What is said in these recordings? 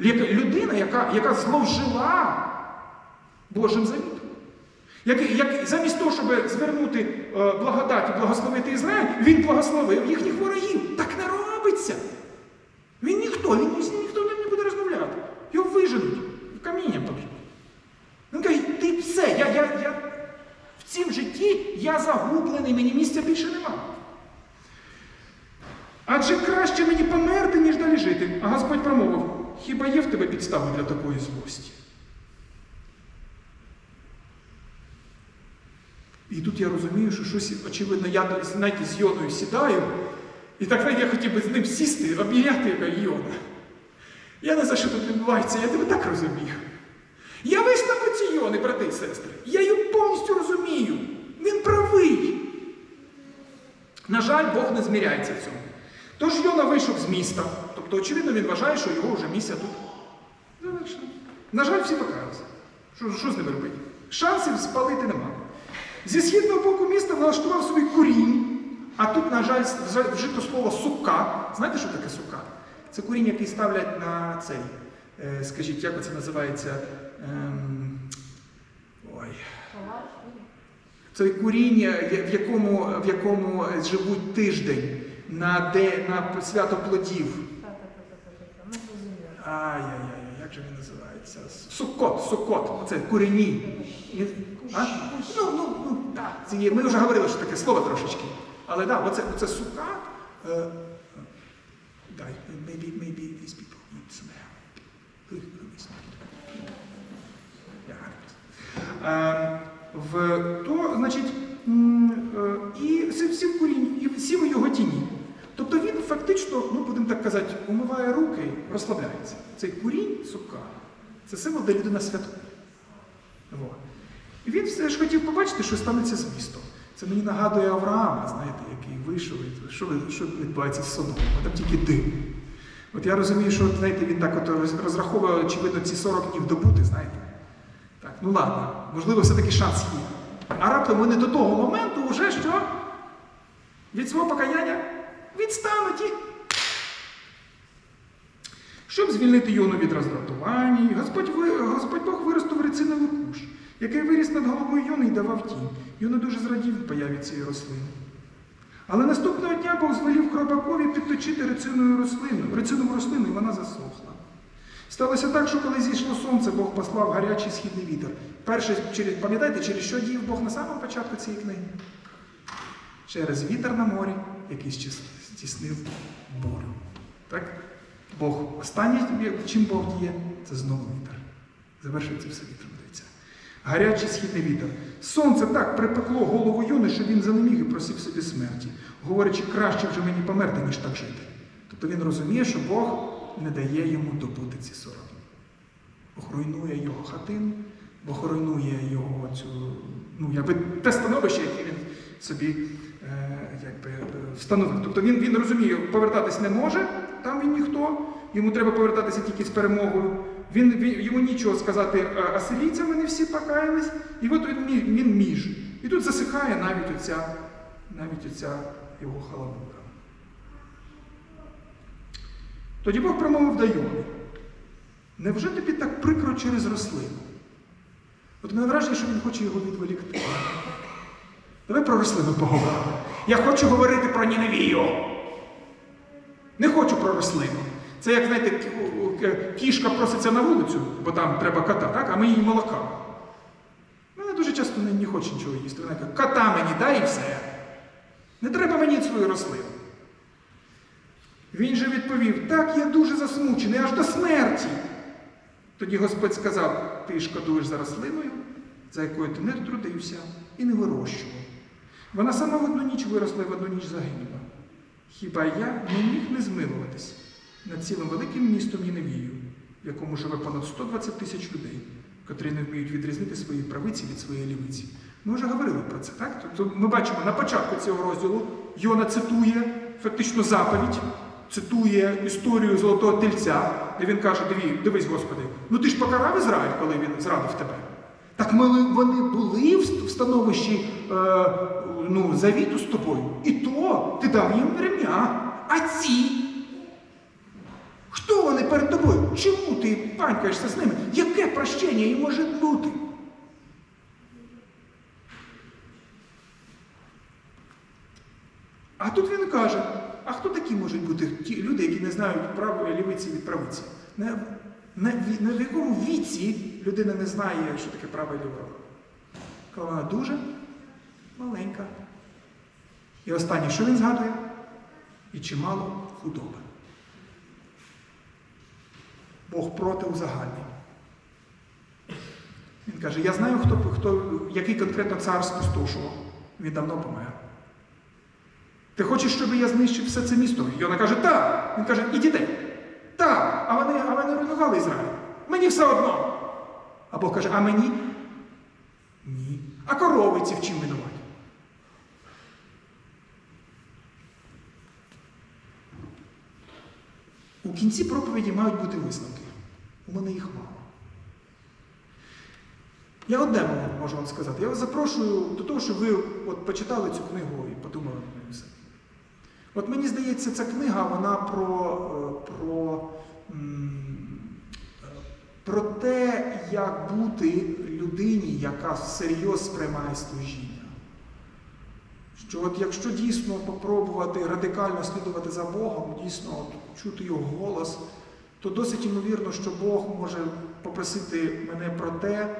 Людина, яка, яка зловжила Божим завітом. Як, як, замість того, щоб звернути е, благодать і благословити Ізраїль, він благословив їхніх ворогів. Так не робиться. Він ніхто, він ніхто не буде розмовляти. Його виженуть, камінням поб'ють. Він каже, ти все, я, я, я в цім житті я загублений, мені місця більше нема. Адже краще мені померти, ніж далі жити. А Господь промовив, хіба є в тебе підстави для такої злості? І тут я розумію, що щось, очевидно, я знаєте, з Йоною сідаю, і так знаєте, я хотів би з ним сісти, обійняти яка Йона. Я не за що тут відбувається, я тебе так розумію. Я весь на боці Йони, брати і сестри. Я її повністю розумію. Він правий. На жаль, Бог не зміряється в цьому. Тож Йона вийшов з міста. Тобто, очевидно, він вважає, що його вже місія тут завершена. На жаль, всі покаялися. Що, що з ними робити? Шансів спалити немає. Зі східного боку міста влаштував собі курінь, а тут, на жаль, вжито слово сука. Знаєте, що таке сука? Це курінь, який ставлять на цей. е, скажіть, як це називається? Ем, ой. Це куріння, в якому, в якому живуть тиждень на, де, на свято плодів. Ай-яй-яй, як же він називається? Суккот, суккот. Оце курені. А? Ну, ну, ну. Це є. Ми вже говорили, що таке слово трошечки. Але так, оце, оце сука. Е, дай, maybe, maybe these people need some help. Yeah. Е, в, то, значить, е, і сів, сів курінь, і сів у його тіні. Тобто він фактично, ну будемо так казати, умиває руки, розслабляється. Цей курінь, сука, це символ, де людина святкує. І він все ж хотів побачити, що станеться з містом. Це мені нагадує Авраама, знаєте, який вийшов, і що, що відбувається з Содомом, там тільки дим. От я розумію, що знаєте, він так от розраховує, очевидно, ці 40 днів добути, знаєте. Так, ну ладно, можливо, все-таки шанс є. А раптом вони до того моменту вже що? Від свого покаяння відстануть і. Щоб звільнити Йону від роздратування, Господь, Господь Бог виростив рециновий куш, який виріс над головою Йони і давав тінь. Йона дуже зрадів появі цієї рослини. Але наступного дня Бог звелів хробакові підточити рецинну рослину, рецинову рослину, і вона засохла. Сталося так, що коли зійшло сонце, Бог послав гарячий східний вітер. Перше, через, пам'ятаєте, через що діяв Бог на самому початку цієї книги? Через вітер на морі, який щас- здійснив бурю. Так? Бог останнє, чим Бог діє, це знову вітер. Завершується все вітром, дивіться. Гарячий східний вітер. Сонце так припекло голову юни, що він занеміг і просив собі смерті, говорячи, краще вже мені померти, ніж так жити. Тобто він розуміє, що Бог не дає йому добути ці 40 днів. Бог руйнує його хатину, Бог руйнує його цю, ну, якби те становище, яке він собі якби, е, встановив. Тобто він, він розуміє, повертатись не може, там він ніхто, йому треба повертатися тільки з перемогою. Він, він, йому нічого сказати е, асирійцям, вони всі покаялись, і от він, він між. І тут засихає навіть оця, навіть оця його халабура. Тоді Бог промовив до Йони. Невже тобі так прикро через рослину? От мене враження, що він хоче його відволікти. Давай про рослину поговоримо. Я хочу говорити про Ніневію. Не хочу про рослину. Це як, знаєте, кішка проситься на вулицю, бо там треба кота, так? а ми їй молока. Вона дуже часто не хоче нічого їсти. Вона каже, кота мені дай і все. Не треба мені свою рослину. Він же відповів: так, я дуже засмучений, аж до смерті. Тоді Господь сказав: ти шкодуєш за рослиною, за якою ти не трудився і не вирощував. Вона сама в одну ніч виросла і в одну ніч загинула. Хіба я не міг не змилуватись над цілим великим містом Ніневію, в якому живе понад 120 тисяч людей, котрі не вміють відрізнити свої правиці від своєї лівиці. Ми вже говорили про це, так? Тобто ми бачимо на початку цього розділу Йона цитує фактично заповідь, цитує історію Золотого Тельця, де він каже: Диві, дивись, Господи, ну ти ж покарав Ізраїль, коли він зрадив тебе. Так ми, вони були в становищі е, ну, завіту з тобою. І то ти дав їм ремня. А ці Хто вони перед тобою? Чому ти панькаєшся з ними? Яке прощення їм може бути? А тут він каже: а хто такі можуть бути ті люди, які не знають правої лівиці від правиці? На, на, якому віці людина не знає, що таке права і ліва? Коли вона дуже маленька. І останнє, що він згадує? І чимало худоби. Бог проти узагальнень. Він каже, я знаю, хто, хто, який конкретно цар спустошував. Він давно помер. Ти хочеш, щоб я знищив все це місто? Йона каже, так. Він каже, і. Так. Вони, а вони руйнували Ізраїль. Мені все одно. А Бог каже, а мені? Ні. А корови ці в чим винуваті? У кінці проповіді мають бути висновки. У мене їх мало. Я одне можу вам сказати. Я вас запрошую до того, щоб ви от почитали цю книгу і подумали про все. От мені здається, ця книга вона про, е, про, про те, як бути людині, яка всерйоз сприймає служіння. Що от якщо дійсно попробувати радикально слідувати за Богом, дійсно от, чути його голос, то досить ймовірно, що Бог може попросити мене про те,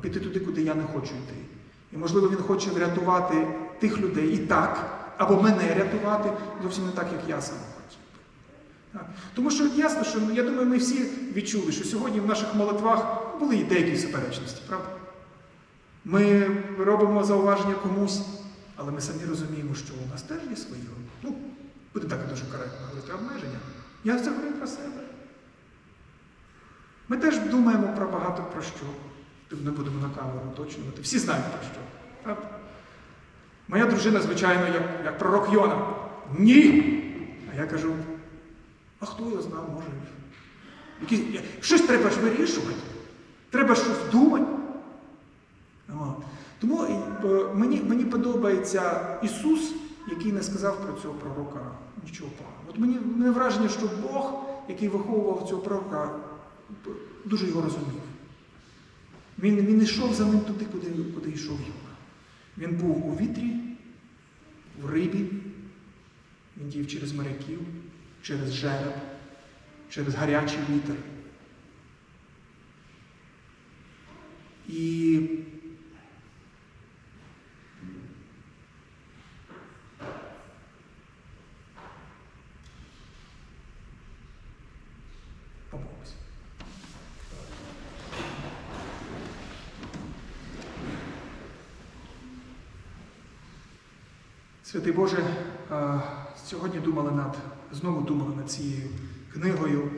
піти туди, куди я не хочу йти. І можливо він хоче врятувати тих людей і так, або мене рятувати зовсім не так, як я сам. Тому що ясно, що ну, я думаю, ми всі відчули, що сьогодні в наших молитвах були і деякі суперечності, правда? Ми робимо зауваження комусь, але ми самі розуміємо, що у нас теж є свої, ну, буде так дуже коректно говорити, обмеження. Я це говорю про себе. Ми теж думаємо про багато про що. Не будемо на камеру уточнювати. Всі знають про що. Правда? Моя дружина, звичайно, як, як пророк Йона. Ні. А я кажу, а хто його знав, може. Щось треба ж вирішувати. Треба щось думати. Тому е, мені, мені подобається Ісус, який не сказав про цього пророка нічого поганого. От мені, мене враження, що Бог, який виховував цього пророка, дуже його розумів. Він, він йшов за ним туди, куди, куди йшов Йона. Він був у вітрі, в рибі, він діяв через моряків, через жереб, через гарячий вітер. І Святий Боже, е, сьогодні думали над, знову думали над цією книгою,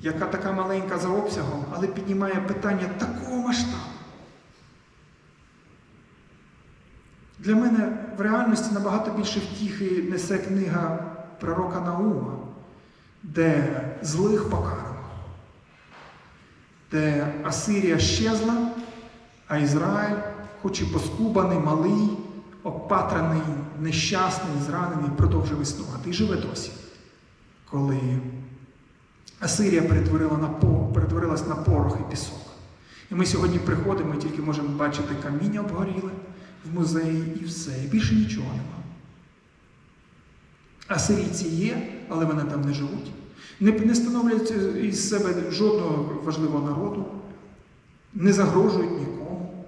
яка така маленька за обсягом, але піднімає питання такого масштабу. Для мене в реальності набагато більше втіхи несе книга пророка Наума, де злих покарано, де Асирія щезла, а Ізраїль, хоч і поскубаний, малий, опатраний, нещасний, зранений, продовжив існувати і живе досі. Коли Асирія перетворила на перетворилась на порох і пісок. І ми сьогодні приходимо і тільки можемо бачити каміння обгоріле в музеї і все, і більше нічого нема. Асирійці є, але вони там не живуть. Не, не становлять із себе жодного важливого народу, не загрожують нікому.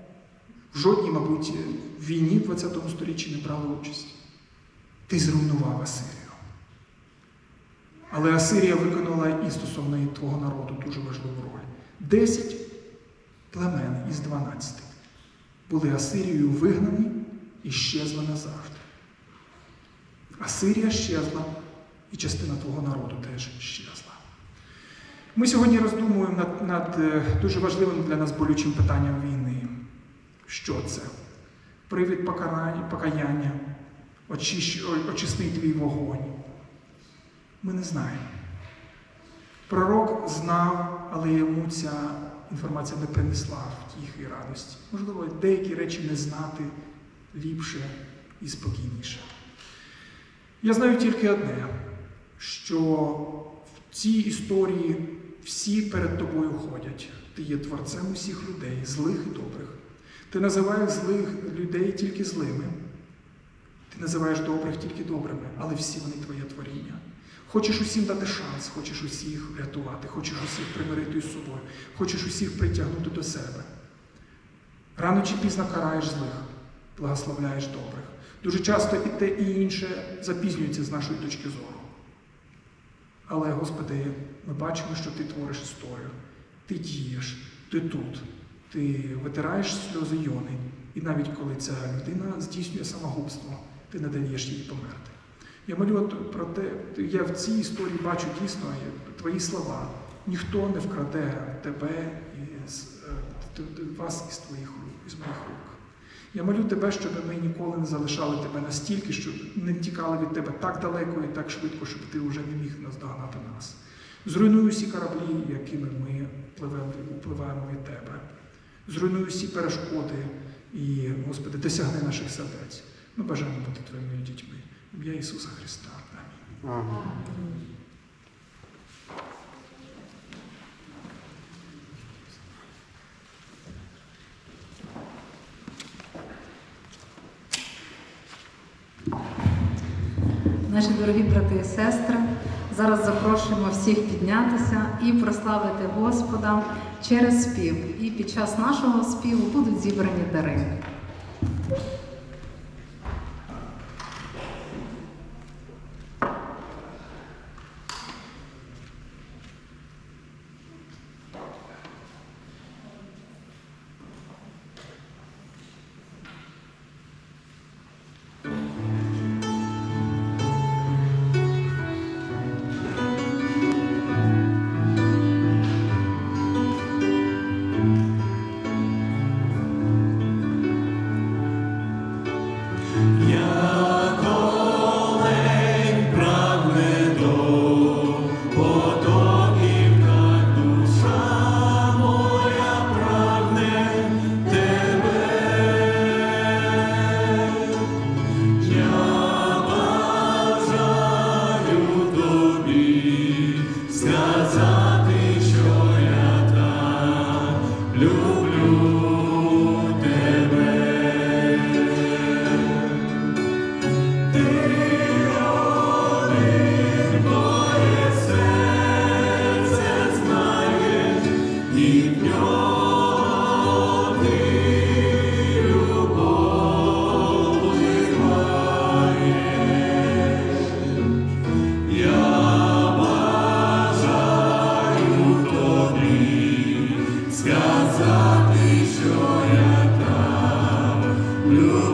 В жодній, мабуть, війні в 20 сторіччі не брали участь. Ти зруйнував Асирію. Але Асирія виконала і стосовно твого народу дуже важливу роль. Десять племен із 12 були Асирією вигнані і щезли назавжди. Асирія щезла, і частина твого народу теж щезла. Ми сьогодні роздумуємо над, над е, дуже важливим для нас болючим питанням війни. Що це? Привід покаяння, очисти твій вогонь. Ми не знаємо. Пророк знав, але йому ця інформація не принесла втіхи і радості. Можливо, деякі речі не знати ліпше і спокійніше. Я знаю тільки одне, що в Ці історії всі перед тобою ходять. Ти є творцем усіх людей, злих і добрих. Ти називаєш злих людей тільки злими. Ти називаєш добрих тільки добрими, але всі вони твоє творіння. Хочеш усім дати шанс, хочеш усіх врятувати, хочеш усіх примирити із собою, хочеш усіх притягнути до себе. Рано чи пізно караєш злих, благословляєш добрих. Дуже часто і те, і інше запізнюється з нашої точки зору. Але, Господи, ми бачимо, що Ти твориш історію, Ти дієш, Ти тут, Ти витираєш сльози Йони, і навіть коли ця людина здійснює самогубство, ти не даєш їй померти. Я молю от про те, я в цій історії бачу дійсно твої слова. Ніхто не вкраде тебе із е, вас із твоїх рук, із моїх рук. Я молю тебе, щоб ми ніколи не залишали тебе настільки, щоб не тікали від тебе так далеко і так швидко, щоб ти вже не міг наздогнати нас. Зруйнуй усі кораблі, якими ми пливемо, пливаємо від тебе. Зруйнуй усі перешкоди і, Господи, досягни наших сердець. Ми бажаємо бути твоїми дітьми. Ім'я Ісуса Христа. Амінь. Наші дорогі брати і сестри, зараз запрошуємо всіх піднятися і прославити Господа через спів. І під час нашого співу будуть зібрані дари. сказати, що я там люблю.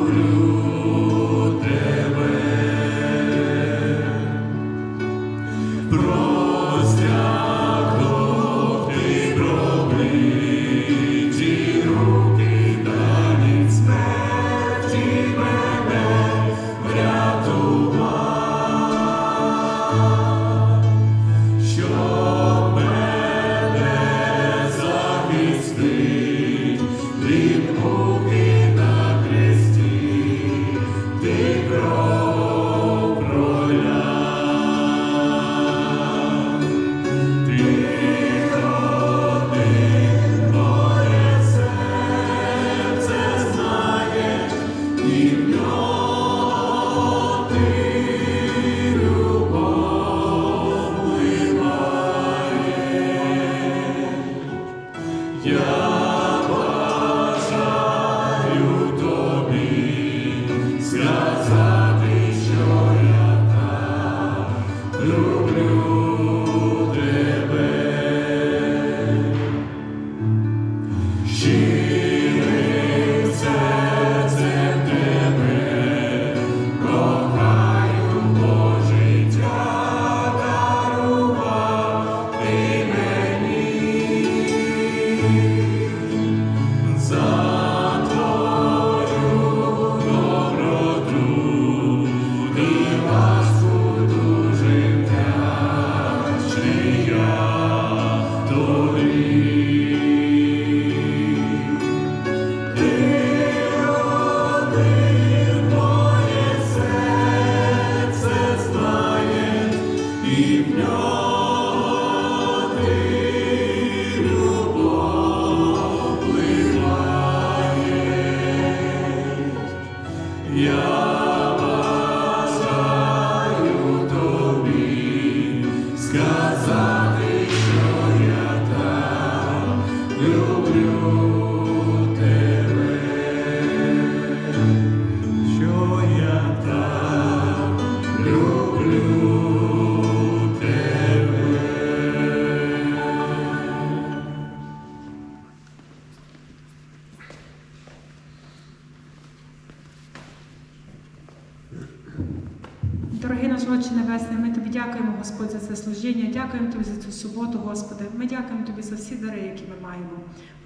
дякуємо Тобі за цю суботу, Господи. Ми дякуємо Тобі за всі дари, які ми маємо.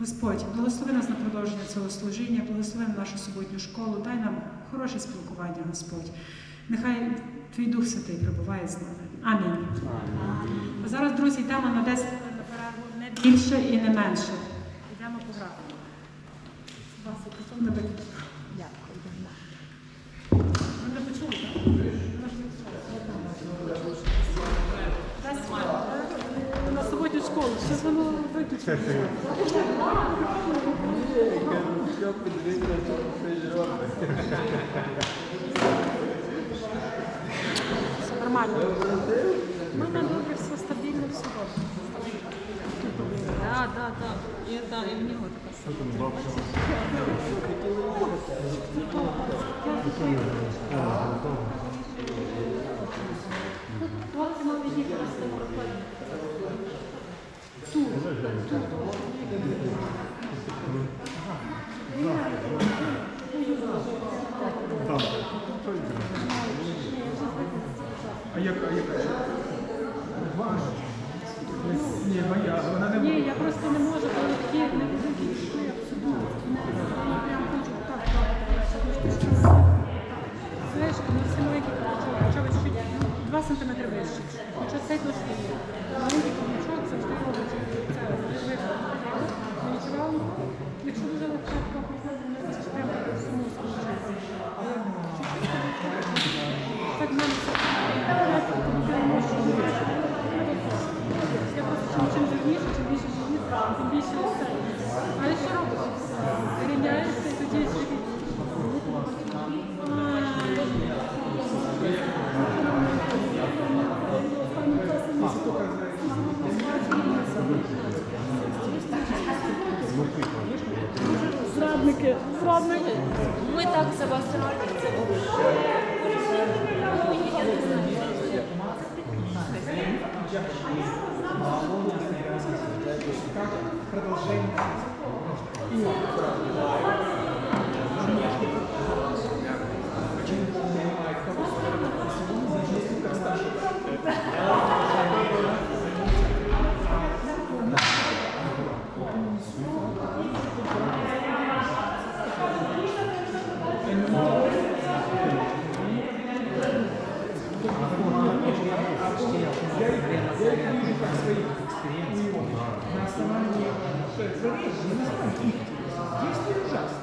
Господь, благослови нас на продовження цього служіння, благослови нашу суботню школу, дай нам хороше спілкування, Господь. Нехай твій Дух Святий прибуває з нами. Амінь. А Зараз, друзі, йдемо на 10 на перерву не більше і не менше. Йдемо по графіку. Все нормально. Ну, У мене добре, все стабільно, все добре. Так, так, так. І так, і в нього. А яка? Ні, я просто не можу. вами. Ми так за вас раді. Продолжение. материал. Я их вижу как своих на на основании их действий ужасно.